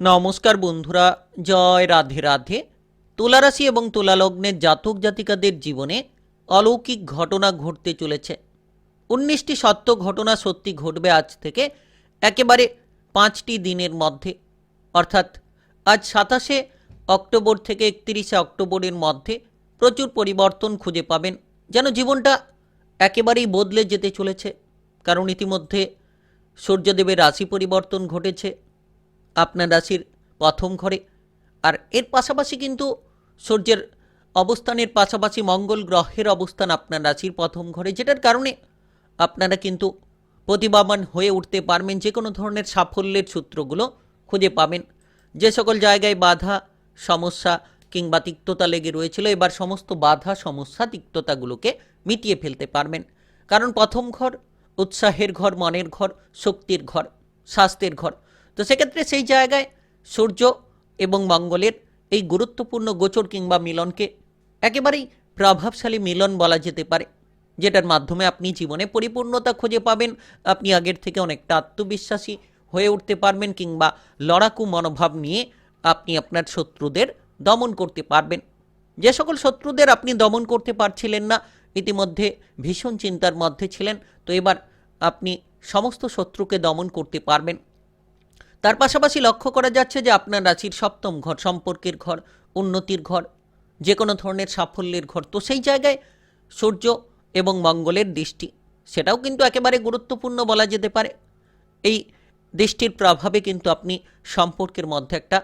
নমস্কার বন্ধুরা, জয় রাধে রাধে। তুলারাশি এবং তুলালগ্নের জাতক জাতিকাদের জীবনে অলৌকিক ঘটনা ঘটতে চলেছে। উনিশটি সত্য ঘটনা সত্যি ঘটবে আজ থেকে একেবারে পাঁচটি দিনের মধ্যে। অর্থাৎ আজ সাতাশে অক্টোবর থেকে একত্রিশে অক্টোবরের মধ্যে প্রচুর পরিবর্তন খুঁজে পাবেন, যেন জীবনটা একেবারেই বদলে যেতে চলেছে। কারণ ইতিমধ্যে সূর্যদেবের রাশি পরিবর্তন ঘটেছে আপনার রাশির প্রথম ঘরে। আর এর পাশাপাশি কিন্তু সূর্যের অবস্থানের পাশাপাশি মঙ্গল গ্রহের অবস্থান আপনার রাশির প্রথম ঘরে, যেটার কারণে আপনারা কিন্তু প্রতিভাবান হয়ে উঠতে পারবেন যে কোনো ধরনের সাফল্যের সূত্রগুলো খুঁজে পাবেন। যে সকল জায়গায় বাধা, সমস্যা কিংবা তিক্ততা লেগে রয়েছিল, এবার সমস্ত বাধা, সমস্যা, তিক্ততাগুলোকে মিটিয়ে ফেলতে পারবেন। কারণ প্রথম ঘর উৎসাহের ঘর, মনের ঘর, শক্তির ঘর, স্বাস্থ্যের ঘর। তো সেক্ষেত্রে সেই জায়গায় সূর্য এবং মঙ্গলের এই গুরুত্বপূর্ণ গোচর কিংবা মিলনকে একেবারেই প্রভাবশালী মিলন বলা যেতে পারে, যেটার মাধ্যমে আপনি জীবনে পরিপূর্ণতা খুঁজে পাবেন, আপনি আগের থেকে অনেকটা আত্মবিশ্বাসী হয়ে উঠতে পারবেন কিংবা লড়াকু মনোভাব নিয়ে আপনি আপনার শত্রুদের দমন করতে পারবেন। যে সকল শত্রুদের আপনি দমন করতে পারছিলেন না, ইতিমধ্যে ভীষণ চিন্তার মধ্যে ছিলেন, তো এবার আপনি সমস্ত শত্রুকে দমন করতে পারবেন। তার পাশাপাশি লক্ষ্য করা যাচ্ছে যে আপনার রাশির সপ্তম ঘর, সম্পর্কের ঘর, উন্নতির ঘর, যে কোনো ধরনের সাফল্যের ঘর। তো সেই জায়গায় সূর্য এবং মঙ্গলের দৃষ্টি, সেটাও কিন্তু একেবারে গুরুত্বপূর্ণ বলা যেতে পারে। এই দৃষ্টির প্রভাবে কিন্তু আপনি সম্পর্কের মধ্যে একটা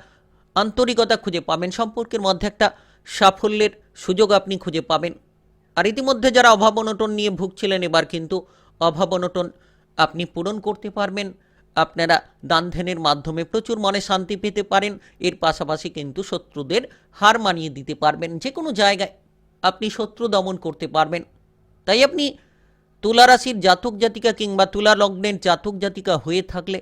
আন্তরিকতা খুঁজে পাবেন, সম্পর্কের মধ্যে একটা সাফল্যের সুযোগ আপনি খুঁজে পাবেন। আর ইতিমধ্যে যারা অভাব অনটন নিয়ে ভুগছিলেন, এবার কিন্তু অভাব অনটন আপনি পূরণ করতে পারবেন। আপনারা দান ধ্যানের মাধ্যমে প্রচুর মনে শান্তি পেতে পারেন। এর পাশাপাশি কিন্তু শত্রুদের হার মানিয়ে দিতে পারবেন। যে কোনো জায়গায় আপনি শত্রু দমন করতে পারবেন। তাই আপনি তুলা রাশির জাতক জাতিকা কিংবা তুলা লগ্নের জাতক জাতিকা হয়ে থাকলে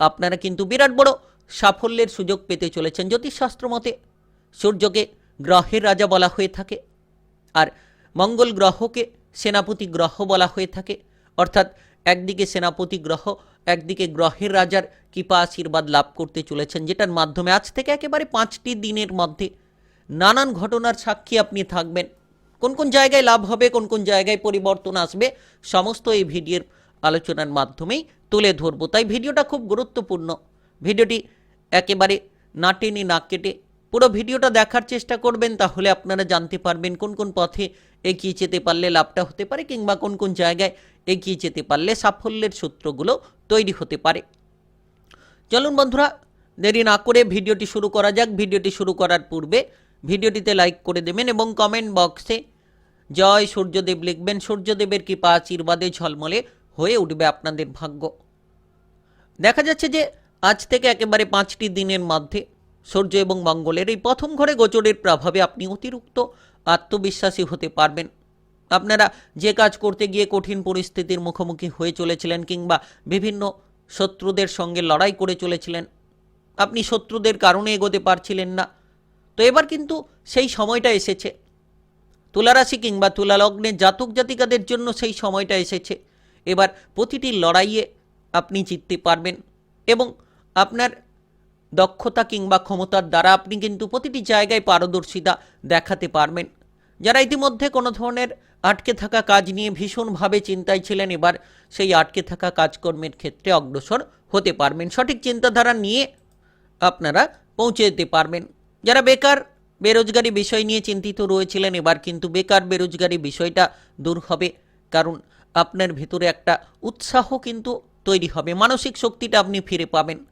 আপনারা কিন্তু বিরাট বড় সাফল্যের সুযোগ পেতে চলেছেন। জ্যোতিষশাস্ত্র মতে সূর্যকে গ্রহের রাজা বলা হয়ে থাকে আর মঙ্গল গ্রহকে সেনাপতি গ্রহ বলা হয়ে থাকে। অর্থাৎ একদিকে সেনাপতি গ্রহ, একদিকে গ্রহের রাজার কৃপা আশীর্বাদ লাভ করতে চলেছেন, যেটার মাধ্যমে আজ থেকে একেবারে পাঁচটি দিনের মধ্যে নানান ঘটনার সাক্ষী আপনি থাকবেন। কোন কোন জায়গায় লাভ হবে, কোন কোন জায়গায় পরিবর্তন আসবে, সমস্ত এই ভিডিওর আলোচনার মাধ্যমেই তুলে ধরবো। তাই ভিডিওটা খুব গুরুত্বপূর্ণ। ভিডিওটি একেবারে না টেনে না কেটে পুরো ভিডিওটা দেখার চেষ্টা করবেন, তাহলে আপনারা জানতে পারবেন কোন কোন পথে এগিয়ে যেতে পারলে লাভটা হতে পারে কিংবা কোন কোন জায়গায় এগিয়ে যেতে পারলে সাফল্যের সূত্রগুলো তৈরি হতে পারে। চলুন বন্ধুরা, দেরি না করে ভিডিওটি শুরু করা যাক। ভিডিওটি শুরু করার পূর্বে ভিডিওটিতে লাইক করে দেবেন এবং কমেন্ট বক্সে জয় সূর্যদেব লিখবেন। সূর্যদেবের কৃপা আশীর্বাদে ঝলমলে হয়ে উঠবে আপনাদের ভাগ্য। দেখা যাচ্ছে যে আজ থেকে একেবারে পাঁচটি দিনের মধ্যে সূর্য এবং মঙ্গলের এই প্রথম ঘরে গোচরের প্রভাবে আপনি অতিরিক্ত আত্মবিশ্বাসী হতে পারবেন। আপনারা যে কাজ করতে গিয়ে কঠিন পরিস্থিতির মুখোমুখি হয়ে চলেছিলেন কিংবা বিভিন্ন শত্রুদের সঙ্গে লড়াই করে চলেছিলেন, আপনি শত্রুদের কারণে এগোতে পারছিলেন না। তো এবার কিন্তু সেই সময়টা এসেছে। তুলারাশি কিংবা তুলালগ্নের জাতক জাতিকাদের জন্য সেই সময়টা এসেছে। এবার প্রতিটি লড়াইয়ে আপনি জিততে পারবেন এবং আপনার দক্ষতা কিংবা ক্ষমতার দ্বারা আপনি কিন্তু প্রতিটি জায়গায় পারদর্শিতা দেখাতে পারবেন। যারা ইতিমধ্যে কোনো ধরনের আটকে থাকা কাজ নিয়ে ভীষণভাবে চিন্তায় ছিলেন, এবার সেই আটকে থাকা কাজকর্মের ক্ষেত্রে অগ্রসর হতে পারবেন। সঠিক চিন্তাধারা নিয়ে আপনারা পৌঁছে যেতে পারবেন। যারা বেকার, বেরোজগারি বিষয় নিয়ে চিন্তিত রয়েছিলেন, এবার কিন্তু বেকার, বেরোজগারি বিষয়টা দূর হবে। কারণ আপনার ভেতরে একটা উৎসাহ কিন্তু তৈরি হবে। মানসিক শক্তিটা আপনি ফিরে পাবেন।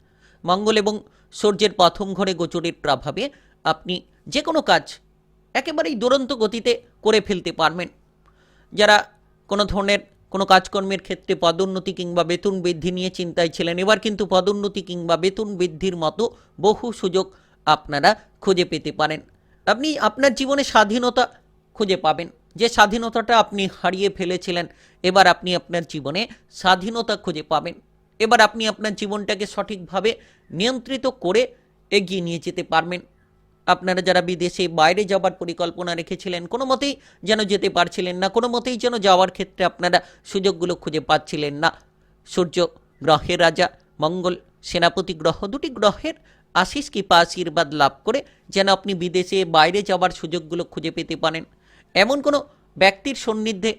মঙ্গল এবং সূর্যের প্রথম ঘরে গোচরের প্রভাবে আপনি যে কোনো কাজ একেবারেই দুরন্ত গতিতে করে ফেলতে পারবেন। যারা কোনো ধরনের কোনো কাজকর্মের ক্ষেত্রে পদোন্নতি কিংবা বেতন বৃদ্ধি নিয়ে চিন্তায় ছিলেন, এবার কিন্তু পদোন্নতি কিংবা বেতন বৃদ্ধির মতো বহু সুযোগ আপনারা খুঁজে পেতে পারেন। আপনি আপনার জীবনে স্বাধীনতা খুঁজে পাবেন। যে স্বাধীনতাটা আপনি হারিয়ে ফেলেছিলেন, এবার আপনি আপনার জীবনে স্বাধীনতা খুঁজে পাবেন। এবার আপনি আপনার জীবনটাকে সঠিকভাবে নিয়ন্ত্রিত করে এগিয়ে নিয়ে যেতে পারবেন। আপনারা যারা বিদেশে বাইরে যাবার পরিকল্পনা রেখেছিলেন, কোনো মতেই যেন যেতে পারছিলেন না, কোনো মতেই যেন যাওয়ার ক্ষেত্রে আপনারা সুযোগগুলো খুঁজে পাচ্ছিলেন না। সূর্য গ্রহের রাজা, মঙ্গল সেনাপতি গ্রহ, দুটি গ্রহের আশিস কৃপা আশীর্বাদ লাভ করে যেন আপনি বিদেশে বাইরে যাওয়ার সুযোগগুলো খুঁজে পেতে পারেন। এমন কোনো ব্যক্তির সান্নিধ্যে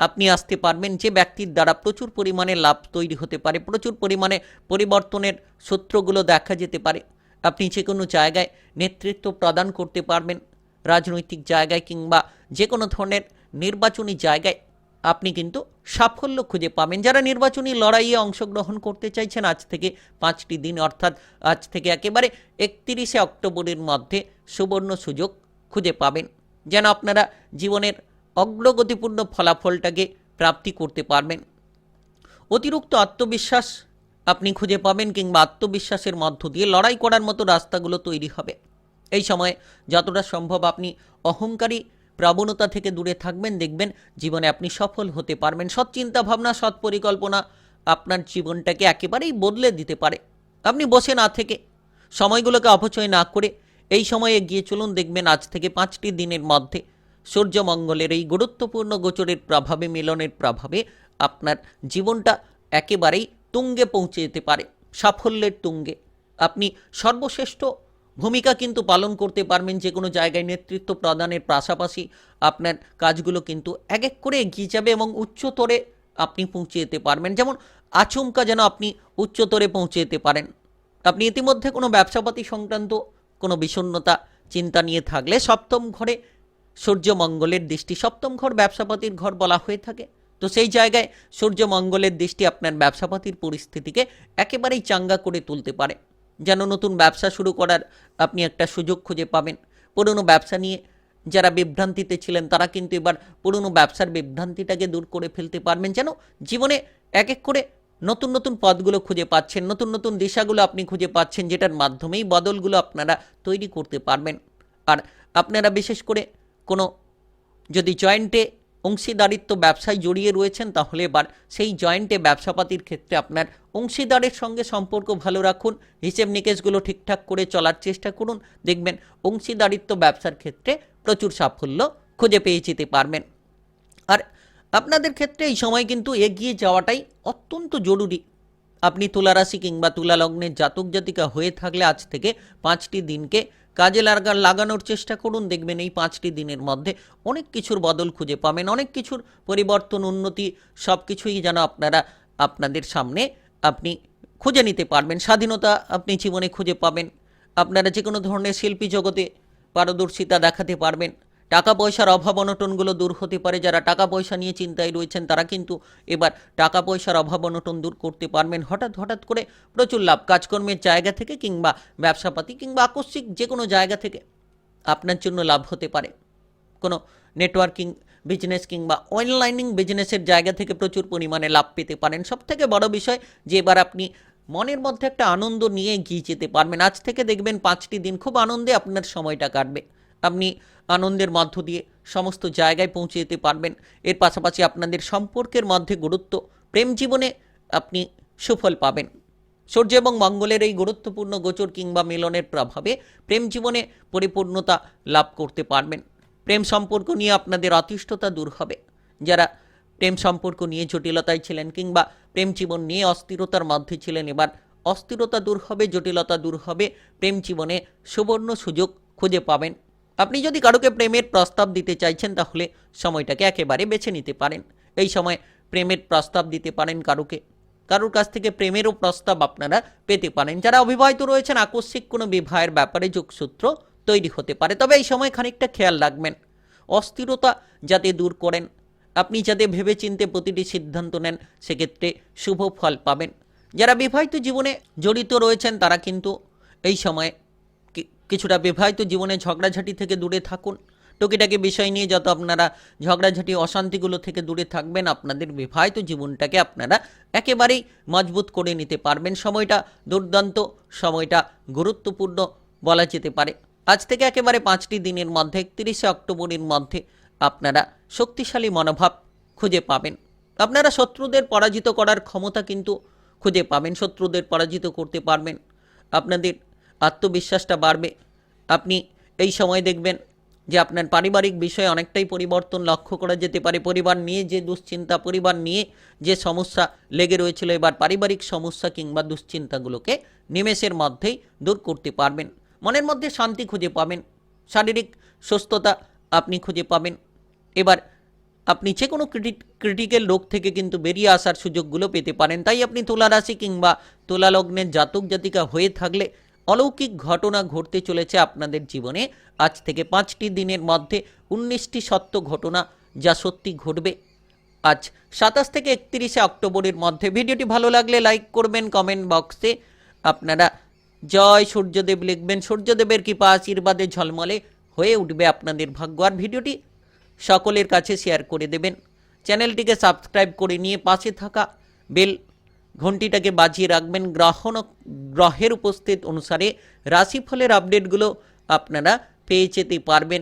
আপনি আসতে পারবেন যে ব্যক্তির দ্বারা প্রচুর পরিমাণে লাভ তৈরি হতে পারে, প্রচুর পরিমাণে পরিবর্তনের সূত্রগুলো দেখা যেতে পারে। আপনি যে কোনো জায়গায় নেতৃত্ব প্রদান করতে পারবেন, রাজনৈতিক জায়গায় কিংবা যে কোনো ধরনের নির্বাচনী জায়গায়। আপনি কিন্তু সাফল্য খুঁজে পাবেন। যারা নির্বাচনী লড়াইয়ে অংশগ্রহণ করতে চাইছেন, আজ থেকে পাঁচটি দিন, অর্থাৎ আজ থেকে একেবারে একত্রিশে অক্টোবরের মধ্যে সুবর্ণ সুযোগ খুঁজে পাবেন। যেন আপনারা জীবনের অগ্রগতিপূর্ণ ফলাফলটাকে প্রাপ্তি করতে পারবেন। অতিরিক্ত আত্মবিশ্বাস আপনি খুঁজে পাবেন কিংবা আত্মবিশ্বাসের মধ্য দিয়ে লড়াই করার মতো রাস্তাগুলো তৈরি হবে। এই সময়ে যতটা সম্ভব আপনি অহংকারী প্রবণতা থেকে দূরে থাকবেন, দেখবেন জীবনে আপনি সফল হতে পারবেন। সৎ চিন্তা ভাবনা, সৎ পরিকল্পনা আপনার জীবনটাকে একেবারেই বদলে দিতে পারে। আপনি বসে না থেকে, সময়গুলোকে অপচয় না করে এই সময়ে এগিয়ে চলুন, দেখবেন আজ থেকে পাঁচটি দিনের মধ্যে সূর্যমঙ্গলের এই গুরুত্বপূর্ণ গোচরের প্রভাবে, মিলনের প্রভাবে আপনার জীবনটা একেবারেই তুঙ্গে পৌঁছে যেতে পারে, সাফল্যের তুঙ্গে। আপনি সর্বশ্রেষ্ঠ ভূমিকা কিন্তু পালন করতে পারবেন যে কোনো জায়গায় নেতৃত্ব প্রদানের পাশাপাশি আপনার কাজগুলো কিন্তু এক এক করে এগিয়ে যাবে এবং উচ্চতরে আপনি পৌঁছে যেতে পারবেন। যেমন আচমকা যেন আপনি উচ্চতরে পৌঁছে যেতে পারেন। আপনি ইতিমধ্যে কোনো ব্যবসাপাতি সংক্রান্ত কোনো বিষণ্ণতা, চিন্তা নিয়ে থাকলে সপ্তম ঘরে সূর্যমঙ্গলের দৃষ্টি সপ্তম ঘর ব্যবসাপাতির ঘর বলা হয়ে থাকে। তো সেই জায়গায় সূর্যমঙ্গলের দৃষ্টি আপনার ব্যবসাপাতির পরিস্থিতিকে একেবারেই চাঙ্গা করে তুলতে পারে। যেন নতুন ব্যবসা শুরু করার আপনি একটা সুযোগ খুঁজে পাবেন। পুরনো ব্যবসা নিয়ে যারা বিভ্রান্তিতে ছিলেন, তারা কিন্তু এবার পুরনো ব্যবসার বিভ্রান্তিটাকে দূর করে ফেলতে পারবেন। যেন জীবনে এক এক করে নতুন নতুন পদগুলো খুঁজে পাচ্ছেন, নতুন নতুন দিশাগুলো আপনি খুঁজে পাচ্ছেন, যেটার মাধ্যমেই বদলগুলো আপনারা তৈরি করতে পারবেন। আর আপনারা বিশেষ করে কোনো যদি জয়েন্টে অংশীদারিত্ব ব্যবসায় জড়িয়ে রয়েছেন, তাহলে এবার সেই জয়েন্টে ব্যবসাপাতির ক্ষেত্রে আপনার অংশীদারের সঙ্গে সম্পর্ক ভালো রাখুন, হিসেব নিকেশগুলো ঠিকঠাক করে চলার চেষ্টা করুন। দেখবেন অংশীদারিত্ব ব্যবসার ক্ষেত্রে প্রচুর সাফল্য খুঁজে পেয়ে যেতে পারবেন। আর আপনাদের ক্ষেত্রে এই সময় কিন্তু এগিয়ে যাওয়াটাই অত্যন্ত জরুরি। আপনি তুলা রাশি কিংবা তুলা লগ্নের জাতক জাতিকা হয়ে থাকলে আজ থেকে পাঁচটি দিনকে কাজে লাগা লাগানোর চেষ্টা করুন। দেখবেন এই পাঁচটি দিনের মধ্যে অনেক কিছুর বদল খুঁজে পাবেন, অনেক কিছুর পরিবর্তন, উন্নতি সব কিছুই যেন আপনারা, আপনাদের সামনে আপনি খুঁজে নিতে পারবেন। স্বাধীনতা আপনি জীবনে খুঁজে পাবেন। আপনারা যে কোনো ধরনের শিল্পী জগতে পারদর্শিতা দেখাতে পারবেন। টাকা পয়সার অভাব অনটনগুলো দূর হতে পারে। যারা টাকা পয়সা নিয়ে চিন্তায় রয়েছেন, তারা কিন্তু এবার টাকা পয়সার অভাব অনটন দূর করতে পারবেন। হঠাৎ হঠাৎ করে প্রচুর লাভ। কাজকর্মের জায়গা থেকে কিংবা ব্যবসাপাতি কিংবা আকস্মিক যে কোনো জায়গা থেকে আপনার জন্য লাভ হতে পারে। কোনো নেটওয়ার্কিং বিজনেস কিংবা অনলাইনিং বিজনেসের জায়গা থেকে প্রচুর পরিমাণে লাভ পেতে পারেন। সব থেকে বড় বিষয় যে এবার আপনি মনের মধ্যে একটা আনন্দ নিয়ে এগিয়ে যেতে পারবেন। আজ থেকে দেখবেন পাঁচটি দিন খুব আনন্দে আপনার সময়টা কাটবে। আপনি আনন্দের মধ্য দিয়ে সমস্ত জায়গায় পৌঁছে যেতে পারবেন। এর পাশাপাশি আপনাদের সম্পর্কের মধ্যে গুরুত্ব, প্রেম জীবনে আপনি সুফল পাবেন। সূর্য এবং মঙ্গলের এই গুরুত্বপূর্ণ গোচর কিংবা মিলনের প্রভাবে প্রেম জীবনে পরিপূর্ণতা লাভ করতে পারবেন। প্রেম সম্পর্ক নিয়ে আপনাদের অতিষ্ঠতা দূর হবে। যারা প্রেম সম্পর্ক নিয়ে জটিলতায় ছিলেন কিংবা প্রেম জীবন নিয়ে অস্থিরতার মধ্যে ছিলেন, এবার অস্থিরতা দূর হবে, জটিলতা দূর হবে, প্রেম জীবনে সুবর্ণ সুযোগ খুঁজে পাবেন। আপনি যদি কারোকে প্রেমের প্রস্তাব দিতে চাইছেন, তাহলে সময়টাকে একেবারে বেছে নিতে পারেন। এই সময় প্রেমের প্রস্তাব দিতে পারেন কারোকে। কারোর কাছ থেকে প্রেমেরও প্রস্তাব আপনারা পেতে পারেন। যারা অবিবাহিত রয়েছেন, আকস্মিক কোনো বিবাহের ব্যাপারে যোগসূত্র তৈরি হতে পারে। তবে এই সময় খানিকটা খেয়াল রাখবেন। অস্থিরতা যাতে দূর করেন। আপনি যাতে ভেবেচিন্তে প্রতিটি সিদ্ধান্ত নেন, সেক্ষেত্রে শুভ ফল পাবেন। যারা বিবাহিত জীবনে জড়িত রয়েছেন, তারা কিন্তু এই সময়ে কিছুটা বিবাহিত জীবনে ঝগড়াঝাটি থেকে দূরে থাকুন। টুকিটাকি বিষয় নিয়ে যত আপনারা ঝগড়াঝাটি, অশান্তিগুলো থেকে দূরে থাকবেন, আপনাদের বিবাহিত জীবনটাকে আপনারা একেবারেই মজবুত করে নিতে পারবেন। সময়টা দুর্দান্ত, সময়টা গুরুত্বপূর্ণ বলা যেতে পারে। আজ থেকে একেবারে পাঁচটি দিনের মধ্যে, একত্রিশে অক্টোবরের মধ্যে আপনারা শক্তিশালী মনোভাব খুঁজে পাবেন। আপনারা শত্রুদের পরাজিত করার ক্ষমতা কিন্তু খুঁজে পাবেন, শত্রুদের পরাজিত করতে পারবেন। আপনাদের আত্মবিশ্বাসটা বাড়বে। আপনি এই সময় দেখবেন যে আপনার পারিবারিক বিষয়ে অনেকটাই পরিবর্তন লক্ষ্য করা যেতে পারে। পরিবার নিয়ে যে দুশ্চিন্তা, পরিবার নিয়ে যে সমস্যা লেগে রয়েছিল, এবার পারিবারিক সমস্যা কিংবা দুশ্চিন্তাগুলোকে নিমেষের মধ্যেই দূর করতে পারবেন। মনের মধ্যে শান্তি খুঁজে পাবেন। শারীরিক সুস্থতা আপনি খুঁজে পাবেন। এবার আপনি যে কোনো ক্রিটিক্যাল রোগ থেকে কিন্তু বেরিয়ে আসার সুযোগগুলো পেতে পারেন। তাই আপনি তুলা রাশি কিংবা তুলা লগ্নের জাতক জাতিকা হয়ে থাকলে অলৌকিক ঘটনা ঘটতে চলেছে আপনাদের জীবনে। আজ থেকে পাঁচটি দিনের মধ্যে উনিশটি সত্য ঘটনা যা সত্যি ঘটবে। আজ সাতাশ থেকে একত্রিশে অক্টোবরের মধ্যে ভিডিওটি ভালো লাগলে লাইক করবেন, কমেন্ট বক্সে। আপনারা জয় সূর্যদেব লিখবেন। সূর্যদেবের কৃপা আশীর্বাদে ঝলমলে হয়ে উঠবে আপনাদের ভাগ্য। আর ভিডিওটি সকলের কাছে শেয়ার করে দেবেন। চ্যানেলটিকে সাবস্ক্রাইব করে নিয়ে পাশে থাকা বেল ঘন্টিটাকে বাজিয়ে রাখবেন। গ্রহণ গ্রহের উপস্থিত অনুসারে রাশিফলের আপডেটগুলো আপনারা পেয়ে যেতে পারবেন।